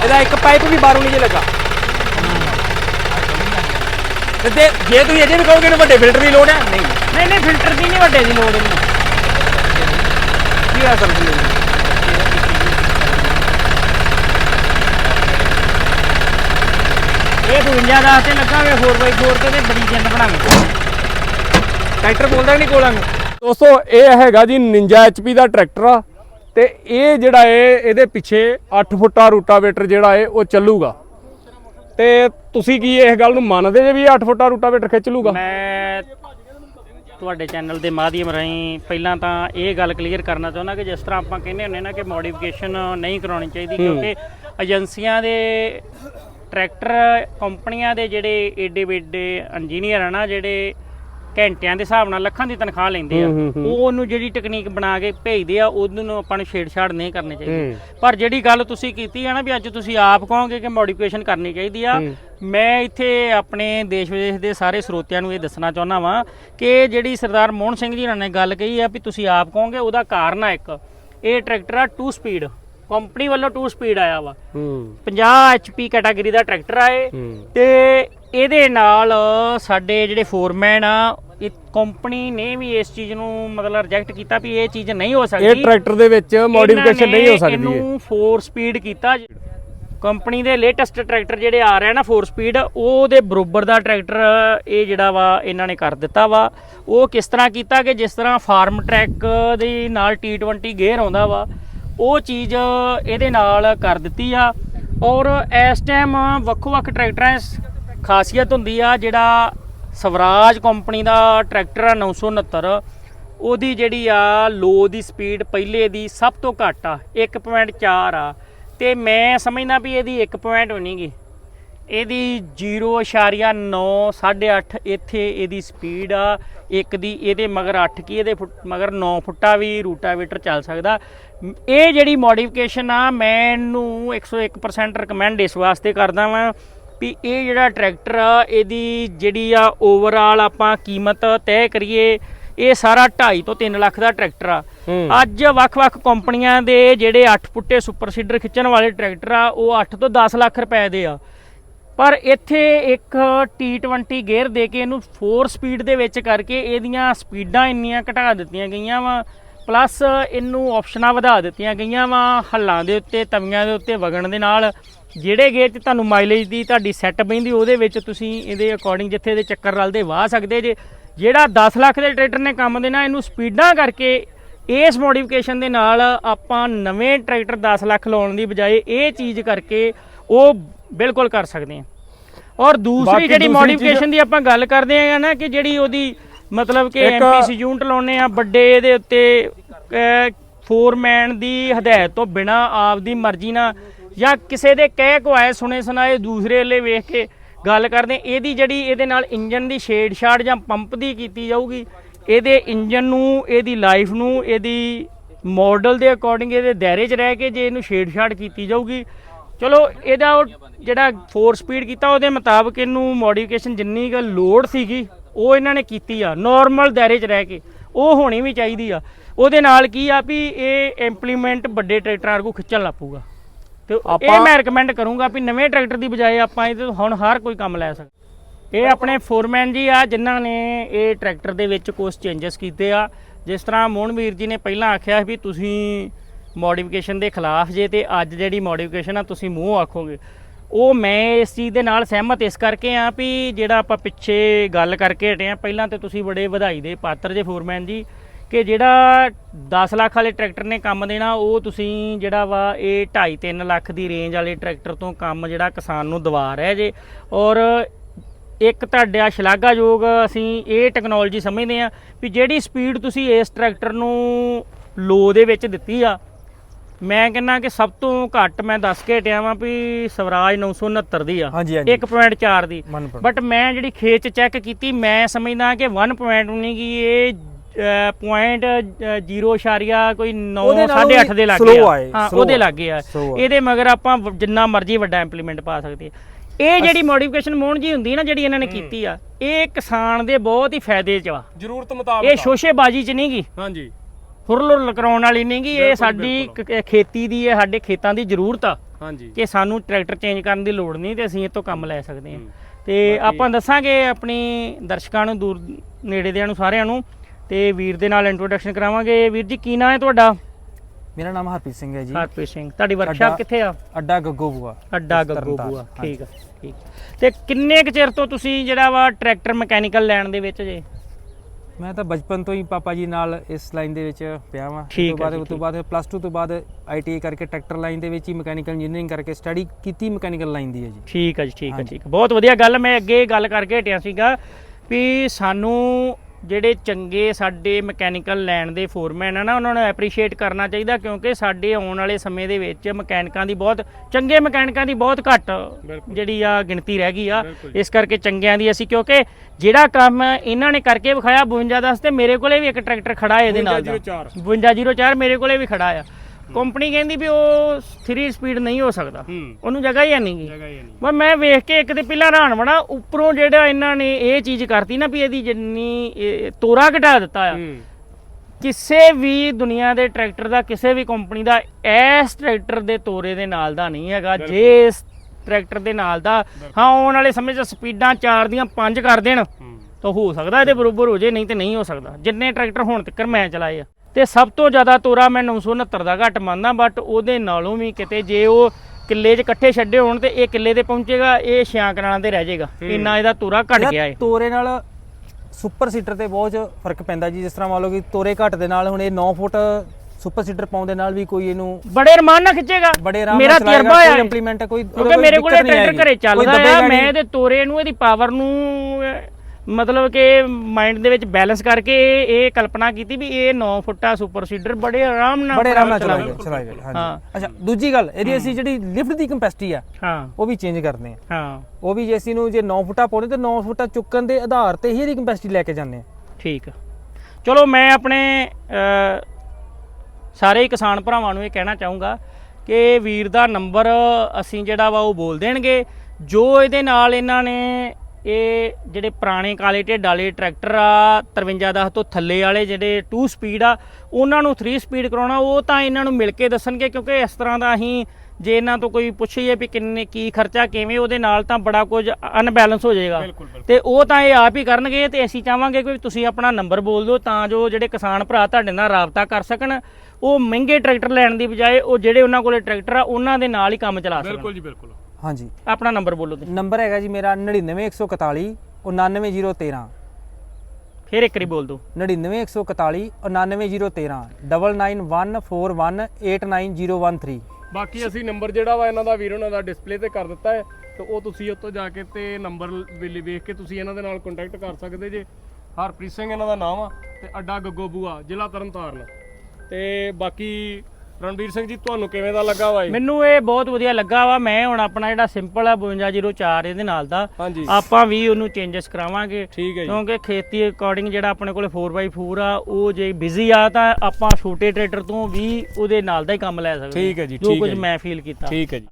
ਇਹਦਾ ਇੱਕ ਪਾਈਪ ਵੀ ਬਾਹਰੋਂ ਨਹੀਂ ਜੇ ਲੱਗਾ। ਤੇ ਜੇ- ਜੇ ਤੁਸੀਂ ਅਜੇ ਵੀ ਕਹੋਗੇ ਇਹਨੂੰ ਵੱਡੇ ਫਿਲਟਰ ਦੀ ਲੋੜ ਹੈ। ਨਹੀਂ। ਨਹੀਂ ਨਹੀਂ ਫਿਲਟਰ ਦੀ ਨਹੀਂ ਵੱਡੇ ਦੀ ਲੋੜ ਇਹਨੂੰ। ਕੀ ਆ ਸਕਦੀ ਹੈ ਇਹ 52 ਦਾ ਤੇ ਲੱਗਾ ਵੇ 4x4 ਤੇ ਤੇ ਬੜੀ ਜਿੰਦ ਬਣਾਵੇ ਟਰੈਕਟਰ ਬੋਲਦਾ ਨਹੀਂ ਕੋਲਾਂ ਨੂੰ ਦੋਸਤੋ ਇਹ ਹੈਗਾ ਜੀ 49 HP ਦਾ ਟਰੈਕਟਰ ਆ। ਤੇ ਇਹ ਜਿਹੜਾ ਏ ਇਹਦੇ ਪਿੱਛੇ 8 ਫੁੱਟਾ ਰੂਟਾਵੇਟਰ ਜਿਹੜਾ ਏ ਉਹ ਚੱਲੂਗਾ। ਤੇ ਤੁਸੀਂ ਕੀ ਇਸ ਗੱਲ ਨੂੰ ਮੰਨਦੇ ਜੇ ਵੀ 8 ਫੁੱਟਾ ਰੂਟਾਵੇਟਰ ਖਿੱਚ ਲੂਗਾ? ਮੈਂ ਤੁਹਾਡੇ ਚੈਨਲ ਦੇ ਮਾਧਿਅਮ ਰਾਹੀਂ ਪਹਿਲਾਂ ਤਾਂ ਇਹ ਗੱਲ ਕਲੀਅਰ ਕਰਨਾ ਚਾਹੁੰਦਾ ਕਿ ਜਿਸ ਤਰ੍ਹਾਂ ਆਪਾਂ ਕਹਿੰਦੇ ਹੁੰਦੇ ਨਾ ਕਿ ਮੋਡੀਫਿਕੇਸ਼ਨ ਨਹੀਂ ਕਰਾਉਣੀ ਚਾਹੀਦੀ ਕਿਉਂਕਿ ਏਜੰਸੀਆਂ ਦੇ ਟਰੈਕਟਰ ਕੰਪਨੀਆਂ ਦੇ ਜਿਹੜੇ ਏਡੇ ਵੇਡੇ ਇੰਜੀਨੀਅਰ ਆ ਨਾ ਜਿਹੜੇ ਘੰਟਿਆਂ ਦੇ ਹਿਸਾਬ ਨਾਲ ਲੱਖਾਂ ਦੀ ਤਨਖਾਹ ਲੈਂਦੇ ਆ। ਉਹ ਉਹਨੂੰ ਜਿਹੜੀ ਟੈਕਨੀਕ ਬਣਾ ਕੇ ਭੇਜਦੇ ਆ ਉਹਨੂੰ ਆਪਾਂ ਨੂੰ ਛੇੜਛਾੜ ਨਹੀਂ ਕਰਨੀ ਚਾਹੀਦੀ। ਪਰ ਜਿਹੜੀ ਗੱਲ ਤੁਸੀਂ ਕੀਤੀ ਆ ਨਾ ਵੀ ਅੱਜ ਤੁਸੀਂ ਆਪ ਕਹੋਗੇ ਕਿ ਮੋਡੀਫਿਕੇਸ਼ਨ ਕਰਨੀ ਚਾਹੀਦੀ ਆ। ਮੈਂ ਇੱਥੇ ਆਪਣੇ ਦੇਸ਼ ਵਿਦੇਸ਼ ਦੇ ਸਾਰੇ ਸਰੋਤਿਆਂ ਨੂੰ ਇਹ ਦੱਸਣਾ ਚਾਹੁੰਦਾ ਵਾਂ ਕਿ ਜਿਹੜੀ ਸਰਦਾਰ ਮੋਹਨ ਸਿੰਘ ਜੀ ਨੇ ਗੱਲ ਕਹੀ ਆ ਵੀ ਤੁਸੀਂ ਆਪ ਕਹੋਗੇ ਉਹਦਾ ਕਾਰਨ ਆ ਇੱਕ। ਇਹ ਟਰੈਕਟਰ ਆ 2 ਸਪੀਡ ਕੰਪਨੀ ਵੱਲੋਂ 2 ਸਪੀਡ ਆਇਆ ਵਾ। ਹੂੰ। 50 HP ਕੈਟਾਗਰੀ ਦਾ ਟਰੈਕਟਰ ਆ ਇਹ। ਹੂੰ। ਤੇ ਇਹਦੇ ਨਾਲ ਸਾਡੇ ਜਿਹੜੇ ਫੋਰਮੈਨ ਆ ਇਹ ਕੰਪਨੀ ਨੇ ਵੀ ਇਸ ਚੀਜ਼ ਨੂੰ ਮਤਲਬ ਰਿਜੈਕਟ ਕੀਤਾ ਵੀ ਇਹ ਚੀਜ਼ ਨਹੀਂ ਹੋ ਸਕਦੀ। ਇਹ ਟਰੈਕਟਰ ਦੇ ਵਿੱਚ ਮੋਡੀਫਿਕੇਸ਼ਨ ਨਹੀਂ ਹੋ ਸਕਦੀ ਇਹਨੂੰ 4 ਸਪੀਡ ਕੀਤਾ। ਕੰਪਨੀ ਦੇ ਲੇਟੈਸਟ ਟਰੈਕਟਰ ਜਿਹੜੇ ਆ ਰਹੇ ਆ ਨਾ 4 ਸਪੀਡ ਉਹਦੇ ਬਰੋਬਰ ਦਾ ਟਰੈਕਟਰ ਇਹ ਜਿਹੜਾ ਵਾ ਇਹਨਾਂ ਨੇ ਕਰ ਦਿੱਤਾ ਵਾ। ਉਹ ਕਿਸ ਤਰ੍ਹਾਂ ਕੀਤਾ ਕਿ ਜਿਸ ਤਰ੍ਹਾਂ ਫਾਰਮ ਟਰੈਕ ਦੇ ਨਾਲ T20 ਗੇਅਰ ਆਉਂਦਾ ਵਾ ਉਹ ਚੀਜ਼ ਇਹਦੇ ਨਾਲ ਕਰ ਦਿੱਤੀ ਆ। ਔਰ ਇਸ ਟਾਈਮ ਵੱਖੋ-ਵੱਖ ਟਰੈਕਟਰਾਂ ਖਾਸੀਅਤ ਹੁੰਦੀ ਆ ਜਿਹੜਾ ਸਵਰਾਜ ਕੰਪਨੀ ਦਾ ਟਰੈਕਟਰ ਆ 969 ਉਹਦੀ ਜਿਹੜੀ ਆ ਲੋ ਦੀ ਸਪੀਡ ਪਹਿਲੇ ਦੀ ਸਭ ਤੋਂ ਘੱਟ ਆ 1.4 ਆ। ਤੇ ਮੈਂ ਸਮਝਦਾ ਵੀ ਇਹਦੀ 1 ਪੁਆਇੰਟ ਹੋਣੀਗੀ ਇਹਦੀ 0.9 8.5 ਇੱਥੇ ਇਹਦੀ ਸਪੀਡ ਆ। ਇੱਕ ਦੀ ਇਹਦੇ ਮਗਰ 8 ਕੀ, ਇਹਦੇ ਫੁੱਟ- ਮਗਰ 9 ਫੁੱਟਾ ਵੀ ਰੂਟਾਵੇਟਰ ਚੱਲ ਸਕਦਾ। ਇਹ ਜਿਹੜੀ ਮੋਡੀਫਿਕੇਸ਼ਨ ਆ ਮੈਨੂੰ 101% ਰეკਮੈਂਡ ਇਸ ਵਾਸਤੇ ਕਰਦਾ ਵਾਂ। ਵੀ ਇਹ ਜਿਹੜਾ ਟਰੈਕਟਰ ਆ ਇਹਦੀ ਜਿਹੜੀ ਆ ਓਵਰਆਲ ਆਪਾਂ ਕੀਮਤ ਤੈਅ ਕਰੀਏ ਇਹ ਸਾਰਾ 2.5 ਤੋਂ 3 ਲੱਖ ਦਾ ਟਰੈਕਟਰ ਆ। ਅੱਜ ਵੱਖ-ਵੱਖ ਕੰਪਨੀਆਂ ਦੇ ਜਿਹੜੇ 8 ਫੁੱਟੇ ਸੁਪਰ ਸੀਡਰ ਖਿੱਚਣ ਵਾਲੇ ਟਰੈਕਟਰ ਆ ਉਹ 8 ਤੋਂ 10 ਲੱਖ ਰੁਪਏ ਦੇ ਆ। ਪਰ ਇੱਥੇ ਇੱਕ T20 ਗੇਅਰ ਦੇ ਕੇ ਇਹਨੂੰ 4 ਸਪੀਡ ਦੇ ਵਿੱਚ ਕਰਕੇ ਇਹਦੀਆਂ ਸਪੀਡਾਂ ਇੰਨੀਆਂ ਘਟਾ ਦਿੱਤੀਆਂ ਗਈਆਂ ਵਾ ਪਲੱਸ ਇਹਨੂੰ ਆਪਸ਼ਨਾਂ ਵਧਾ ਦਿੱਤੀਆਂ ਗਈਆਂ ਵਾ ਹੱਲਾਂ ਦੇ ਉੱਤੇ ਤਵੀਆਂ ਦੇ ਉੱਤੇ ਵਗਣ ਦੇ ਨਾਲ। ਜਿਹੜੇ ਗੇਅਰ 'ਚ ਤੁਹਾਨੂੰ ਮਾਈਲੇਜ ਦੀ ਤੁਹਾਡੀ ਸੈੱਟ ਪੈਂਦੀ ਉਹਦੇ ਵਿੱਚ ਤੁਸੀਂ ਇਹਦੇ ਅਕੋਰਡਿੰਗ ਜਿੱਥੇ ਇਹਦੇ ਚੱਕਰ ਰਲਦੇ ਵਾਹ ਸਕਦੇ ਜੇ। ਜਿਹੜਾ 10 ਲੱਖ ਦੇ ਟਰੈਕਟਰ ਨੇ ਕੰਮ ਦੇਣਾ ਇਹਨੂੰ ਸਪੀਡਾਂ ਕਰਕੇ ਇਸ ਮੋਡੀਫਿਕੇਸ਼ਨ ਦੇ ਨਾਲ ਆਪਾਂ ਨਵੇਂ ਟਰੈਕਟਰ 10 ਲੱਖ ਲਾਉਣ ਦੀ ਬਜਾਏ ਇਹ ਚੀਜ਼ ਕਰਕੇ ਉਹ ਬਿਲਕੁਲ ਕਰ ਸਕਦੇ ਹਾਂ। ਔਰ ਦੂਸਰੀ ਜਿਹੜੀ ਮੋਡੀਫਿਕੇਸ਼ਨ ਦੀ ਆਪਾਂ ਗੱਲ ਕਰਦੇ ਆ ਨਾ ਕਿ ਜਿਹੜੀ ਉਹਦੀ ਮਤਲਬ ਕਿ ਐਮਪੀਸੀ ਯੂਨਿਟ ਲਾਉਨੇ ਆ ਵੱਡੇ ਇਹਦੇ ਉੱਤੇ ਫੋਰਮੈਨ ਦੀ ਹਦਾਇਤ ਤੋਂ ਬਿਨਾ ਆਪਦੀ ਮਰਜ਼ੀ ਨਾਲ ਜਾਂ ਕਿਸੇ ਦੇ ਕਹਿ ਕੁਆਏ ਸੁਣੇ ਸੁਣਾਏ ਦੂਸਰੇ ਵਾਲੇ ਵੇਖ ਕੇ ਗੱਲ ਕਰਦੇ ਇਹਦੀ ਜਿਹੜੀ ਇਹਦੇ ਨਾਲ ਇੰਜਨ ਦੀ ਛੇੜ ਛਾੜ ਜਾਂ ਪੰਪ ਦੀ ਕੀਤੀ ਜਾਊਗੀ, ਇਹਦੇ ਇੰਜਨ ਨੂੰ, ਇਹਦੀ ਲਾਈਫ ਨੂੰ, ਇਹਦੀ ਮਾਡਲ ਦੇ ਅਕੋਰਡਿੰਗ ਇਹਦੇ ਦਾਇਰੇ 'ਚ ਰਹਿ ਕੇ ਜੇ ਇਹਨੂੰ ਛੇੜ ਛਾੜ ਕੀਤੀ ਜਾਊਗੀ, ਚਲੋ ਇਹਦਾ ਉਹ ਜਿਹੜਾ 4 ਸਪੀਡ ਕੀਤਾ ਉਹਦੇ ਮੁਤਾਬਕ ਇਹਨੂੰ ਮੋਡੀਫਿਕੇਸ਼ਨ ਜਿੰਨੀ ਕੁ ਲੋਡ ਸੀਗੀ, ਉਹ ਇਹਨਾਂ ਨੇ ਕੀਤੀ ਆ ਨਾਰਮਲ ਦਾਇਰੇ 'ਚ ਰਹਿ ਕੇ, ਉਹ ਹੋਣੀ ਵੀ ਚਾਹੀਦੀ ਆ। ਉਹਦੇ ਨਾਲ ਕੀ ਆ ਵੀ ਇਹ ਇੰਪਲੀਮੈਂਟ ਵੱਡੇ ਟਰੈਕਟਰਾਂ ਵਰਗੂ ਖਿੱਚਣ ਲੱਪੂਗਾ ਤੇ ਇਹ ਮੈਂ ਰეკਮੈਂਡ ਕਰੂੰਗਾ ਵੀ ਨਵੇਂ ਟਰੈਕਟਰ ਦੀ ਬਜਾਏ ਆਪਾਂ ਇਹਦੇ ਤੋਂ ਹੁਣ ਹਰ ਕੋਈ ਕੰਮ ਲੈ ਸਕਦਾ। ਇਹ ਆਪਣੇ ਫੋਰਮੈਨ ਜੀ ਆ ਜਿਨ੍ਹਾਂ ਨੇ ਇਹ ਟਰੈਕਟਰ ਦੇ ਵਿੱਚ ਕੁਝ ਚੇਂਜਸ ਕੀਤੇ ਆ। ਜਿਸ ਤਰ੍ਹਾਂ ਮੋਹਨਵੀਰ ਜੀ ਨੇ ਪਹਿਲਾਂ ਆਖਿਆ ਵੀ ਤੁਸੀਂ ਮੋਡੀਫਿਕੇਸ਼ਨ ਦੇ ਖਿਲਾਫ ਜੇ ਤੇ ਅੱਜ ਜਿਹੜੀ ਮੋਡੀਫਿਕੇਸ਼ਨ ਆ ਤੁਸੀਂ ਮੂੰਹ ਆਖੋਗੇ। ਉਹ ਮੈਂ ਇਸ ਚੀਜ਼ ਦੇ ਨਾਲ ਸਹਿਮਤ ਇਸ ਕਰਕੇ ਆ ਵੀ ਜਿਹੜਾ ਆਪਾਂ ਪਿੱਛੇ ਗੱਲ ਕਰਕੇ ਹਟੇ ਆ ਪਹਿਲਾਂ ਤੇ ਤੁਸੀਂ ਬੜੇ ਵਧਾਈ ਦੇ ਪਾਤਰ ਜੇ ਫੋਰਮੈਨ ਜੀ। ਕਿ ਜਿਹੜਾ 10 ਲੱਖ ਵਾਲੇ ਟਰੈਕਟਰ ਨੇ ਕੰਮ ਦੇਣਾ ਉਹ ਤੁਸੀਂ ਜਿਹੜਾ ਵਾ ਇਹ 2.5 3 ਲੱਖ ਦੀ ਰੇਂਜ ਵਾਲੇ ਟਰੈਕਟਰ ਤੋਂ ਕੰਮ ਜਿਹੜਾ ਕਿਸਾਨ ਨੂੰ ਦਵਾ ਰਿਹਾ ਜੇ। ਔਰ ਇੱਕ ਤੁਹਾਡਾ ਸ਼ਲਾਘਾਯੋਗ ਅਸੀਂ ਇਹ ਟੈਕਨੋਲੋਜੀ ਸਮਝਦੇ ਆ ਵੀ ਜਿਹੜੀ ਸਪੀਡ ਤੁਸੀਂ ਇਸ ਟਰੈਕਟਰ ਨੂੰ ਲੋ ਦੇ ਵਿੱਚ ਦਿੱਤੀ ਆ ਮੈਂ ਕਹਿੰਨਾ ਕਿ ਸਭ ਤੋਂ ਘੱਟ ਮੈਂ ਦੱਸ ਕੇ ਹਟਿਆ ਵਾਂ ਵੀ ਸਵਰਾਜ 969 ਦੀ ਆ ਹਾਂਜੀ, ਹਾਂਜੀ। 1.4 ਦੀ। ਬਟ ਮੈਂ ਜਿਹੜੀ ਖੇਚ ਚੈੱਕ ਕੀਤੀ ਮੈਂ ਸਮਝਦਾ ਕਿ 1 ਪੁਆਇੰਟ ਨਹੀਂ ਗੀ ਇਹ ਪੁਆਇੰਟ 0 ਕੋਈ 9 ਉਹਦੇ ਨਾਲੋਂ 8.5 ਦੇ ਲੱਗੇ ਆ ਆ ਹਾਂ ਉਹਦੇ ਆ। ਲੱਗੇ ਆ ਆ। ਇਹਦੇ ਮਗਰ ਆਪਾਂ ਜਿੰਨਾ ਮਰਜ਼ੀ ਵੱਡਾ ਇੰਪਲੀਮੈਂਟ ਪਾ ਸਕਦੇ ਆ। ਇਹ ਜਿਹੜੀ ਮੋਡੀਫਿਕੇਸ਼ਨ ਮੋਹਨ ਜੀ ਹੁੰਦੀ ਨਾ ਜਿਹੜੀ ਇਹਨਾਂ ਨੇ ਕੀਤੀ ਆ ਇਹ ਕਿਸਾਨ ਦੇ ਬਹੁਤ ਹੀ ਫਾਇਦੇ ਚ ਵਾ ਜ਼ਰੂਰਤ ਮੁਤਾਬਕ ਇਹ ਸ਼ੋਸ਼ੇਬਾਜ਼ੀ ਚ ਨਹੀਂ ਗੀ ਹਾਂਜੀ। ਹੁਰਲੁਰ ਕਰਾਉਣ ਵਾਲੀ ਨਹੀਂ ਗੀ ਇਹ ਸਾਡੀ ਖੇਤੀ ਦੀ ਹੈ ਸਾਡੇ ਖੇਤਾਂ ਦੀ ਜ਼ਰੂਰਤ ਆ। ਹਾਂਜੀ। ਕਿ ਸਾਨੂੰ ਟਰੈਕਟਰ ਚੇਂਜ ਕਰਨ ਦੀ ਲੋੜ ਨਹੀਂ ਤੇ ਅਸੀਂ ਇਹ ਤੋਂ ਕੰਮ ਲੈ ਸਕਦੇ ਹਾਂ। ਤੇ ਆਪਾਂ ਦੱਸਾਂਗੇ ਆਪਣੀ ਦਰਸ਼ਕਾਂ ਨੂੰ ਦੂਰ ਨੇੜੇ ਦਿਆਂ ਨੂੰ ਸਾਰਿਆਂ ਨੂੰ ਤੇ ਵੀਰ ਦੇ ਨਾਲ ਇੰਟਰੋਡਕਸ਼ਨ ਕਰਾਵਾਂਗੇ। ਵੀਰ ਜੀ ਕੀ ਨਾਂ ਹੈ ਤੁਹਾਡਾ? ਮੇਰਾ ਨਾਮ ਹਰਪ੍ਰੀਤ ਸਿੰਘ ਹੈ ਜੀ। ਹਰਪ੍ਰੀਤ ਸਿੰਘ ਤੁਹਾਡੀ ਵਰਕਸ਼ਾਪ ਅੱਡਾ- ਕਿੱਥੇ ਆ? ਅੱਡਾ ਗੱਗੋ ਬੂਆ ਅੱਡਾ ਗੱਗੋ ਤਰਨਤਾਰਨ, ਬੂਆ ਹਾਂਜੀ। ਠੀਕ ਆ ਠੀਕ। ਤੇ ਕਿੰਨੇ ਕੁ ਚਿਰ ਤੋਂ ਤੁਸੀਂ ਜਿਹੜਾ ਵਾ ਟਰੈਕਟਰ ਮਕੈਨੀਕਲ ਲੈਣ ਦੇ ਵਿੱਚ ਜੇ? ਮੈਂ ਤਾਂ ਬਚਪਨ ਤੋਂ ਹੀ ਪਾਪਾ ਜੀ ਨਾਲ ਇਸ ਲਾਈਨ ਦੇ ਵਿੱਚ ਪਿਆ ਵਾਂ। ਉਸ ਠੀਕ ਤੋਂ ਹੈ ਬਾਅਦ ਜੀ, ਉਸ ਤੋਂ ਠੀਕ। ਬਾਅਦ ਪਲੱਸ 2 ਤੋਂ ਬਾਅਦ ਆਈਟੀਆਈ ਕਰਕੇ ਟਰੈਕਟਰ ਲਾਈਨ ਦੇ ਵਿੱਚ ਹੀ ਮਕੈਨੀਕਲ ਇੰਜੀਨੀਅਰਿੰਗ ਕਰਕੇ ਸਟੱਡੀ ਕੀਤੀ ਮਕੈਨੀਕਲ ਲਾਈਨ ਦੀ ਹੈ ਜੀ। ਠੀਕ ਹੈ ਜੀ ਠੀਕ ਹੈ ਹਾਂਜੀ। ਠੀਕ ਹੈ ਬਹੁਤ ਵਧੀਆ ਗੱਲ ਮੈਂ ਅੱਗੇ ਗੱਲ ਕਰਕੇ ਹਟਿਆ ਸੀਗਾ ਵੀ ਸਾਨੂੰ ਜਿਹੜੇ ਚੰਗੇ ਸਾਡੇ ਮਕੈਨੀਕਲ ਲੈਣ ਦੇ ਫੋਰਮੈਨ ਆ ਨਾ ਉਹਨਾਂ ਨੂੰ ਐਪਰੀਸ਼ੀਏਟ ਕਰਨਾ ਚਾਹੀਦਾ ਕਿਉਂਕਿ ਸਾਡੇ ਆਉਣ ਵਾਲੇ ਸਮੇਂ ਦੇ ਵਿੱਚ ਮਕੈਨਿਕਾਂ ਦੀ ਬਹੁਤ ਚੰਗੇ ਮਕੈਨਿਕਾਂ ਦੀ ਬਹੁਤ ਘੱਟ। ਜਿਹੜੀ ਆ ਗਿਣਤੀ ਰਹਿ ਗਈ ਆ। ਇਸ ਕਰਕੇ ਚੰਗਿਆਂ ਦੀ ਅਸੀਂ ਕਿਉਂਕਿ ਜਿਹੜਾ ਕੰਮ ਇਹਨਾਂ ਨੇ ਕਰਕੇ ਵਿਖਾਇਆ 52 10 ਤੇ ਮੇਰੇ ਕੋਲੇ ਵੀ ਇੱਕ ਟਰੈਕਟਰ ਖੜਾ ਹੈ ਇਹਦੇ ਨਾਲ ਦਾ 5204 5204 ਮੇਰੇ ਕੋਲੇ ਵੀ ਖੜਾ ਆ ਕੰਪਨੀ ਕਹਿੰਦੀ ਵੀ ਉਹ 3 ਸਪੀਡ ਨਹੀਂ ਹੋ ਸਕਦਾ। ਹੂੰ। ਉਹਨੂੰ ਜਗ੍ਹਾ ਹੀ ਨਹੀਂ ਗੀ। ਜਗ੍ਹਾ ਹੀ ਨਹੀਂ ਮੈਂ ਮੈਂ ਵੇਖ ਕੇ ਇੱਕ ਤੇ ਪਹਿਲਾਂ ਹੈਰਾਨ ਬਣਾ ਉੱਪਰੋਂ ਜਿਹੜਾ ਇਹਨਾਂ ਨੇ ਇਹ ਚੀਜ਼ ਕਰਤੀ ਨਾ ਵੀ ਇਹਦੀ ਜਿੰਨੀ ਇਹ ਤੋਰਾ ਘਟਾ ਦਿੱਤਾ ਆ। ਹੂੰ। ਕਿਸੇ ਵੀ ਦੁਨੀਆ ਦੇ ਟਰੈਕਟਰ ਦਾ ਕਿਸੇ ਵੀ ਕੰਪਨੀ ਦਾ ਇਸ ਟਰੈਕਟਰ ਦੇ ਤੋਰੇ ਦੇ ਨਾਲ ਦਾ ਨਹੀਂ ਹੈਗਾ। ਜੇ ਇਸ ਟਰੈਕਟਰ ਦੇ ਨਾਲ ਦਾ ਹਾਂ ਆਉਣ ਵਾਲੇ ਸਮੇਂ 'ਚ ਸਪੀਡਾਂ 4 ਦੀਆਂ 5 ਕਰ ਦੇਣ ਹੂੰ। ਤਾਂ ਹੋ ਸਕਦਾ ਇਹਦੇ ਬਰੋਬਰ ਹੋ ਜੇ ਨਹੀਂ ਤੇ ਨਹੀਂ ਹੋ ਸਕਦਾ। ਜਿੰਨੇ ਟਰੈਕਟਰ ਹੁਣ ਤੱਕ ਮੈਂ ਚਲਾਏ ਆ। ਤੇ ਸਭ ਤੋਂ ਜ਼ਿਆਦਾ ਤੋਰਾ ਮੈਂ 969 ਦਾ ਘੱਟ ਮੰਨਦਾ ਬਟ ਉਹਦੇ ਨਾਲੋਂ ਵੀ ਕਿਤੇ ਜੇ ਉਹ ਕਿੱਲੇ 'ਚ ਇਕੱਠੇ ਛੱਡੇ ਹੋਣ ਤੇ ਇਹ ਕਿੱਲੇ ਤੇ ਪਹੁੰਚੇਗਾ ਇਹ ਛਿਆਂ ਕਨਾਲਾਂ ਤੇ ਰਹਿ ਜਾਏਗਾ ਇੰਨਾ ਇਹਦਾ ਤੋਰਾ ਘਟ ਗਿਆ ਹੈ ਤੋਰੇ ਨਾਲ ਸੁਪਰ ਸੀਟਰ ਤੇ ਬਹੁਤ ਫ਼ਰਕ ਪੈਂਦਾ ਜੀ ਜਿਸ ਤਰ੍ਹਾਂ ਮੰਨ ਲਓ ਕਿ ਤੋਰੇ ਘੱਟ ਦੇ ਨਾਲ ਹੁਣ ਇਹ 9 ਫੁੱਟ ਸੁਪਰ ਸੀਟਰ ਪਾਉਣ ਦੇ ਨਾਲ ਵੀ ਕੋਈ ਇਹਨੂੰ ਬੜੇ ਰਮਾਨ ਨਾਲ ਖਿੱਚੇਗਾ। ਮੇਰਾ ਤਜਰਬਾ ਕੋਈ ਆ ਇੰਪਲੀਮੈਂਟ ਕੋਈ ਕਿਉਂਕਿ ਮੇਰੇ ਕੋਲੇ ਟਰੈਕਟਰ ਘਰੇ ਚੱਲਦਾ ਆ ਮੈਂ। ਇਹਦੇ ਤੋਰੇ ਨੂੰ ਇਹਦੀ ਪਾਵਰ ਨੂੰ ਮਤਲਬ ਕਿ ਮਾਈਂਡ ਦੇ ਵਿੱਚ ਬੈਲੈਂਸ ਕਰਕੇ ਇਹ ਇਹ ਕਲਪਨਾ ਕੀਤੀ ਵੀ ਇਹ 9 ਫੁੱਟਾ ਸੁਪਰ ਸੀਡਰ ਬੜੇ ਆਰਾਮ ਨਾਲ ਬੜੇ ਆਰਾਮ ਨਾਲ ਗਏ ਹਾਂ। ਹਾਂਜੀ। ਅੱਛਾ ਦੂਜੀ ਗੱਲ ਇਹਦੀ ਅਸੀਂ ਜਿਹੜੀ ਲਿਫਟ ਦੀ ਕੰਪੈਸਿਟੀ ਆ ਹਾਂ। ਉਹ ਵੀ ਚੇਂਜ ਕਰਦੇ ਆ। ਹਾਂ। ਉਹ ਵੀ ਜੇ ਅਸੀਂ ਨੂੰ ਜੇ 9 ਫੁੱਟਾ ਪਾਉਣੇ ਤੇ 9 ਫੁੱਟਾ ਚੁੱਕਣ ਦੇ ਆਧਾਰ ਤੇ ਹੀ ਇਹਦੀ ਕੰਪੈਸਿਟੀ ਲੈ ਕੇ ਜਾਂਦੇ ਆ। ਠੀਕ। ਚਲੋ ਮੈਂ ਆਪਣੇ ਸਾਰੇ ਕਿਸਾਨ ਭਰਾਵਾਂ ਨੂੰ ਇਹ ਕਹਿਣਾ ਚਾਹੂੰਗਾ ਕਿ ਵੀਰ ਦਾ ਨੰਬਰ ਅਸੀਂ ਜਿਹੜਾ ਵਾ ਉਹ ਬੋਲ ਦੇਣਗੇ। ਜੋ ਇਹਦੇ ਨਾਲ ਇਹਨਾਂ ਨੇ ਇਹ ਜਿਹੜੇ ਪੁਰਾਣੇ ਕਾਲੇ ਢੇਡ ਵਾਲੇ ਟਰੈਕਟਰ ਆ 5310 ਤੋਂ ਥੱਲੇ ਵਾਲੇ ਜਿਹੜੇ 2 ਸਪੀਡ ਆ ਉਹਨਾਂ ਨੂੰ 3 ਸਪੀਡ ਕਰਾਉਣਾ ਉਹ ਤਾਂ ਇਹਨਾਂ ਨੂੰ ਮਿਲ ਕੇ ਦੱਸਣਗੇ ਕਿਉਂਕਿ ਇਸ ਤਰ੍ਹਾਂ ਦਾ ਅਸੀਂ ਜੇ ਇਹਨਾਂ ਤੋਂ ਕੋਈ ਪੁੱਛੀਏ ਵੀ ਕਿੰਨੇ ਕੀ ਖਰਚਾ ਕਿਵੇਂ ਉਹਦੇ ਨਾਲ ਤਾਂ ਬੜਾ ਕੁਝ ਅਨਬੈਲੈਂਸ ਹੋ ਜਾਏਗਾ। ਤੇ ਉਹ ਤਾਂ ਇਹ ਆਪ ਹੀ ਕਰਨਗੇ ਤੇ ਅਸੀਂ ਚਾਹਾਂਗੇ ਕਿ ਤੁਸੀਂ ਆਪਣਾ ਨੰਬਰ ਬੋਲ ਦਿਓ ਤਾਂ ਜੋ ਜਿਹੜੇ ਕਿਸਾਨ ਭਰਾ ਤੁਹਾਡੇ ਨਾਲ ਰਾਬਤਾ ਕਰ ਸਕਣ ਉਹ ਮਹਿੰਗੇ ਟਰੈਕਟਰ ਲੈਣ ਦੀ ਬਜਾਏ ਉਹ ਜਿਹੜੇ ਉਹਨਾਂ ਕੋਲੇ ਟਰੈਕਟਰ ਆ ਉਹਨਾਂ ਦੇ ਨਾਲ ਹੀ ਕੰਮ ਚਲਾ ਸਕਣ। ਬਿਲਕੁਲ ਜੀ ਬਿਲਕੁਲ। ਹਾਂਜੀ। ਆਪਣਾ ਨੰਬਰ ਬੋਲੋ ਤੁਸੀਂ। ਨੰਬਰ ਹੈਗਾ ਜੀ ਮੇਰਾ 99141 99013 ਫਿਰ ਇੱਕ ਵਾਰੀ ਬੋਲ ਦਿਓ। 99141 99013 9914189013 ਬਾਕੀ ਅਸੀਂ ਨੰਬਰ ਜਿਹੜਾ ਵਾ ਇਹਨਾਂ ਦਾ ਵੀਰ ਉਹਨਾਂ ਦਾ ਡਿਸਪਲੇ ਤੇ ਕਰ ਦਿੱਤਾ ਹੈ ਤੇ ਉਹ ਤੁਸੀਂ ਉੱਤੋਂ ਜਾ ਕੇ ਤੇ ਨੰਬਰ ਵੇਲੇ ਵੇਖ ਕੇ ਤੁਸੀਂ ਇਹਨਾਂ ਦੇ ਨਾਲ ਕੰਟੈਕਟ ਕਰ ਸਕਦੇ ਜੇ। ਹਰਪ੍ਰੀਤ ਸਿੰਘ ਇਹਨਾਂ ਦਾ ਨਾਮ ਆ ਤੇ ਅੱਡਾ ਗੱਗੋ ਬੂਆ ਜ਼ਿਲ੍ਹਾ ਤਰਨਤਾਰਨ। ਤੇ ਬਾਕੀ ਰਣਵੀਰ ਸਿੰਘ ਜੀ ਤੁਹਾਨੂੰ ਕਿਵੇਂ ਦਾ ਲੱਗਾ ਵਾ ਇਹ ਮੈਨੂੰ ਇਹ ਬਹੁਤ ਵਧੀਆ ਲੱਗਾ ਵਾ। ਮੈਂ ਹੁਣ ਆਪਣਾ ਜਿਹੜਾ ਸਿੰਪਲ ਆ 5204 ਇਹਦੇ ਨਾਲ ਦਾ। ਹਾਂਜੀ। ਆਪਾਂ ਵੀ ਉਹਨੂੰ ਚੇਂਜਸ ਕਰਾਵਾਂਗੇ। ਠੀਕ ਹੈ ਜੀ। ਕਿਉਂਕਿ ਖੇਤੀ ਅਕੋਰਡਿੰਗ ਜਿਹੜਾ ਆਪਣੇ ਕੋਲੇ 4x4 ਆ ਉਹ ਜੇ ਬਿਜ਼ੀ ਆ ਤਾਂ ਆਪਾਂ ਛੋਟੇ ਟਰੈਕਟਰ ਤੋਂ ਵੀ ਉਹਦੇ ਨਾਲ ਦਾ ਹੀ ਕੰਮ ਲੈ ਸਕਦੇ ਠੀਕ ਹੈ ਜੀ, ਜੋ ਠੀਕ ਹੈ ਕੁਝ ਜੀ। ਮੈਂ ਫੀਲ ਕੀਤਾ। ਠੀਕ ਹੈ ਜੀ।